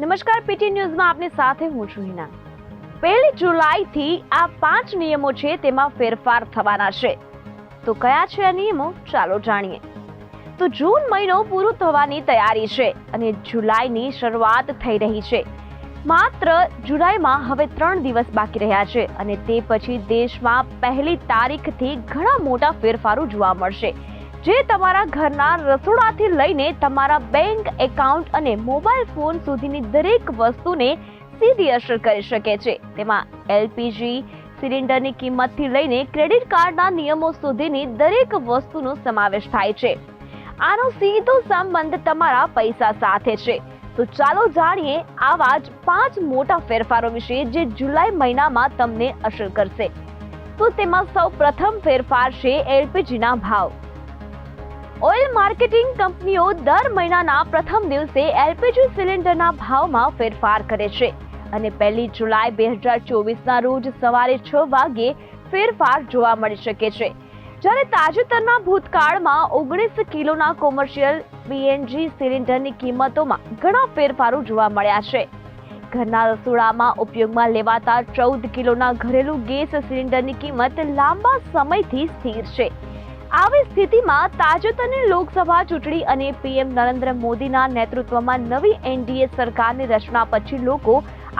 નમસ્કાર, પીટી ન્યૂઝમાં આપની સાથે હું છું હિના. પહેલી જુલાઈથી આ પાંચ નિયમો છે તેમાં ફેરફાર થવાના છે. તો કયા છે આ નિયમો? ચાલો જાણીએ. તો જૂન મહિનો પૂરો થવાની તૈયારી છે અને જુલાઈની શરૂઆત થઈ રહી છે. માત્ર જુલાઈમાં હવે ત્રણ દિવસ બાકી રહ્યા છે અને તે પછી દેશમાં પહેલી તારીખથી ઘણા મોટા ફેરફારો જોવા મળશે. જે તમારા ઘરના રસોડાથી લઈને તમારા બેંક એકાઉન્ટ અને મોબાઈલ ફોન સુધીની દરેક વસ્તુને સીધી અસર કરી શકે છે. તેમાં એલપીજી સિલિન્ડરની કિંમતથી લઈને ક્રેડિટ કાર્ડના નિયમો સુધીની દરેક વસ્તુનો સમાવેશ થાય છે. આનો સીધો સંબંધ તમારા પૈસા સાથે છે. તો ચાલો જાણીએ આવા જ પાંચ મોટા ફેરફારો વિશે જે જુલાઈ મહિનામાં તમને અસર કરશે. તો તેમાં સૌ પ્રથમ ફેરફાર છે એલપીજીના ભાવ. ઓઇલ માર્કેટિંગ કંપનીઓ દર મહિનાના પ્રથમ દિવસે એલપીજી સિલિન્ડરના ભાવમાં ફેરફાર કરે છે અને પહેલી જુલાઈ બે હજાર ચોવીસના રોજ સવારે છ વાગ્યે ફેરફાર જોવા મળી શકે છે. જ્યારે તાજેતરના ભૂતકાળમાં ઓગણીસ કિલોના કોમર્શિયલ પીએનજી સિલિન્ડરની કિંમતોમાં ઘણા ફેરફારો જોવા મળ્યા છે. ઘરના રસોડામાં ઉપયોગમાં લેવાતા ચૌદ કિલોના ઘરેલું ગેસ સિલિન્ડરની કિંમત લાંબા સમયથી સ્થિર છે. આવી સ્થિતિમાં તાજેતરની લોકસભા ચૂંટણી અને પીએમ નરેન્દ્ર મોદીના નેતૃત્વમાં નવી એનડીએ સરકારની રચના પછી લોકો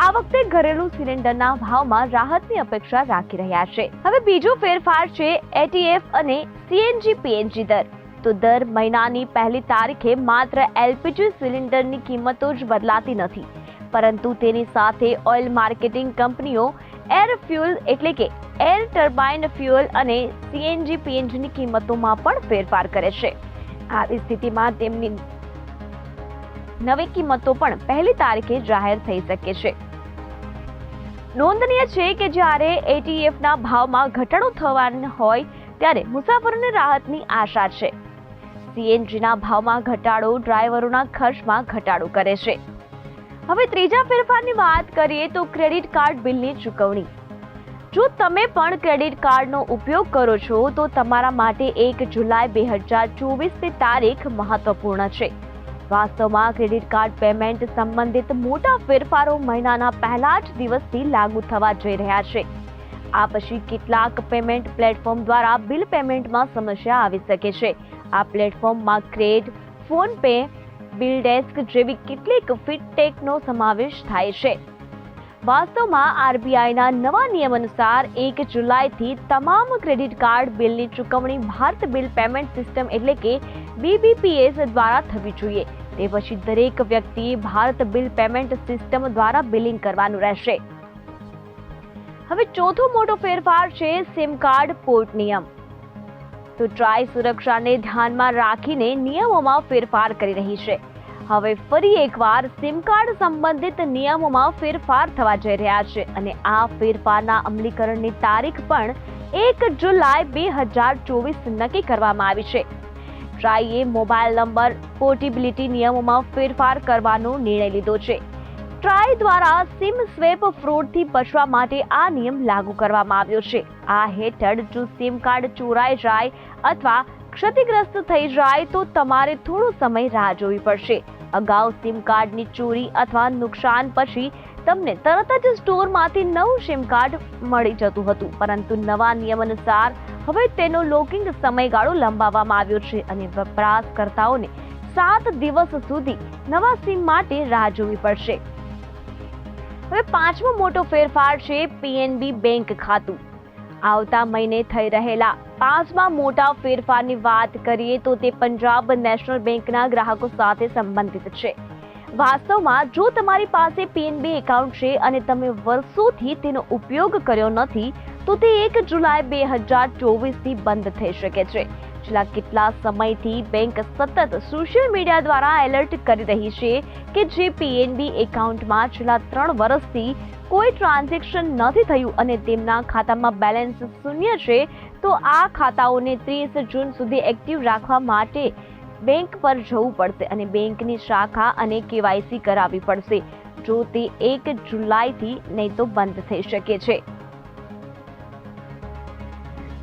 આ વખતે ઘરેલું સિલિન્ડરના ભાવમાં રાહતની અપેક્ષા રાખી રહ્યા છે. હવે બીજો ફેરફાર છે એટીએફ અને સીએનજી પીએનજી દર. તો દર મહિનાની પહેલી તારીખે માત્ર એલપીજી સિલિન્ડરની કિંમતો જ બદલાતી નથી. પરંતુ તેની સાથે ઓઇલ માર્કેટિંગ કંપનીઓ એર ફ્યુલ એટલે કે એર ટર્બાઇન ફ્યુઅલ અને સીએનજી પીએનજીની કિંમતોમાં પણ ફેરફાર કરે છે. આવી સ્થિતિમાં તેમની નવી કિંમતો પણ પહેલી તારીખે જાહેર થઈ શકે છે. નોંધનીય છે કે જ્યારે એટીએફના ભાવમાં ઘટાડો થવાનો હોય ત્યારે મુસાફરોને રાહતની આશા છે. સીએનજીના ભાવમાં ઘટાડો ડ્રાઈવરોના ખર્ચમાં ઘટાડો કરે છે. હવે ત્રીજા ફેરફારની વાત કરીએ તો ક્રેડિટ કાર્ડ બિલની ચૂકવણી. જો તમે પણ ક્રેડિટ કાર્ડનો ઉપયોગ કરો છો, તો તમારા માટે એક જુલાઈ બે હજાર ચોવીસની તારીખ મહત્વપૂર્ણ છે. વાસ્તવમાં ક્રેડિટ કાર્ડ પેમેન્ટ સંબંધિત મોટા ફેરફારો મહિનાના પહેલા જ દિવસથી લાગુ થવા જઈ રહ્યા છે. આ પછી કેટલાક પેમેન્ટ પ્લેટફોર્મ દ્વારા બિલ પેમેન્ટમાં સમસ્યા આવી શકે છે. આ પ્લેટફોર્મમાં ક્રેડ ફોનપે બિલ ડેસ્ક જેવી કેટલીક ફિટટેકનો સમાવેશ થાય છે. વાસ્તવમાં આરબીઆઈના નવા નિયમ અનુસાર એક જુલાઈથી તમામ ક્રેડિટ કાર્ડ બિલની ચૂકવણી ભારત બિલ પેમેન્ટ સિસ્ટમ એટલે કે બીબીપીએસ દ્વારા થવી જોઈએ. તે પછી દરેક વ્યક્તિએ ભારત બિલ પેમેન્ટ સિસ્ટમ દ્વારા બિલિંગ કરવાનું રહેશે. હવે ચોથો મોટો ફેરફાર છે સિમ કાર્ડ પોર્ટ નિયમ. તો ટ્રાય સુરક્ષાને ધ્યાનમાં રાખીને નિયમોમાં ફેરફાર કરી રહી છે. હવે ફરી એકવાર સિમ કાર્ડ સંબંધિત નિયમોમાં ફેરફાર થવા જઈ રહ્યા છે અને આ ફેરફારના અમલીકરણની તારીખ પણ એક જુલાઈ બે હજાર ચોવીસ નક્કી કરવામાં આવી છે. ટ્રાઈએ મોબાઈલ નંબર, પોર્ટેબિલિટી નિયમોમાં ફેરફાર કરવાનો નિર્ણય લીધો છે. ટ્રાય દ્વારા સિમ સ્વેપ ફ્રોડથી બચવા માટે આ નિયમ લાગુ કરવામાં આવ્યો છે. આ હેઠળ જો સિમ કાર્ડ ચોરાઈ જાય અથવા ક્ષતિગ્રસ્ત થઈ જાય તો તમારે થોડો સમય રાહ જોવી પડશે. અગાઉ સિમ કાર્ડની ચોરી અથવા નુકસાન પછી તમને તરત જ સ્ટોરમાંથી નવું સિમ કાર્ડ મળી જતું હતું. પરંતુ નવા નિયમ અનુસાર હવે તેનો લોકિંગ સમયગાળો લંબાવવામાં આવ્યો છે અને વપરાશકર્તાઓને સાત દિવસ સુધી નવા સિમ માટે રાહ જોવી પડશે. હવે પાંચમો મોટો ફેરફાર છે પીએનબી બેંક ખાતું. આવતા મહિને થઈ રહેલા પાંચમા મોટા ફેરફારની વાત કરીએ તો તે પંજાબ નેશનલ બેંકના ગ્રાહકો સાથે સંબંધિત છે. વાસ્તવમાં જો તમારી પાસે પીએનબી એકાઉન્ટ છે અને તમે વર્ષોથી તેનો ઉપયોગ કર્યો નથી, તો તે એક જુલાઈ બે હજાર ચોવીસથી બંધ થઈ શકે છે. છેલ્લા કેટલા સમયથી બેંક સતત સોશિયલ મીડિયા દ્વારા એલર્ટ કરી રહી છે કે જે પીએનબી એકાઉન્ટમાં છેલ્લા ત્રણ વર્ષથી કોઈ ટ્રાન્ઝેક્શન નથી થયું અને તેમના ખાતામાં બેલેન્સ શૂન્ય છે, તો આ ખાતાઓને ત્રીસ જૂન સુધી એક્ટિવ રાખવા માટે બેંક પર જવું પડશે અને બેંકની શાખા અને કેવાયસી કરાવવી પડશે. જો તે એક જુલાઈથી નહીં તો બંધ થઈ શકે છે.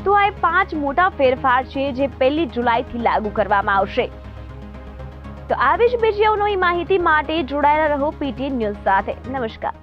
તો આ પાંચ મોટા ફેરફાર છે જે પહેલી જુલાઈથી લાગુ કરવામાં આવશે. તો આવી જ બીજી માહિતી માટે જોડાયેલા રહો પીટી ન્યૂઝ સાથે. નમસ્કાર.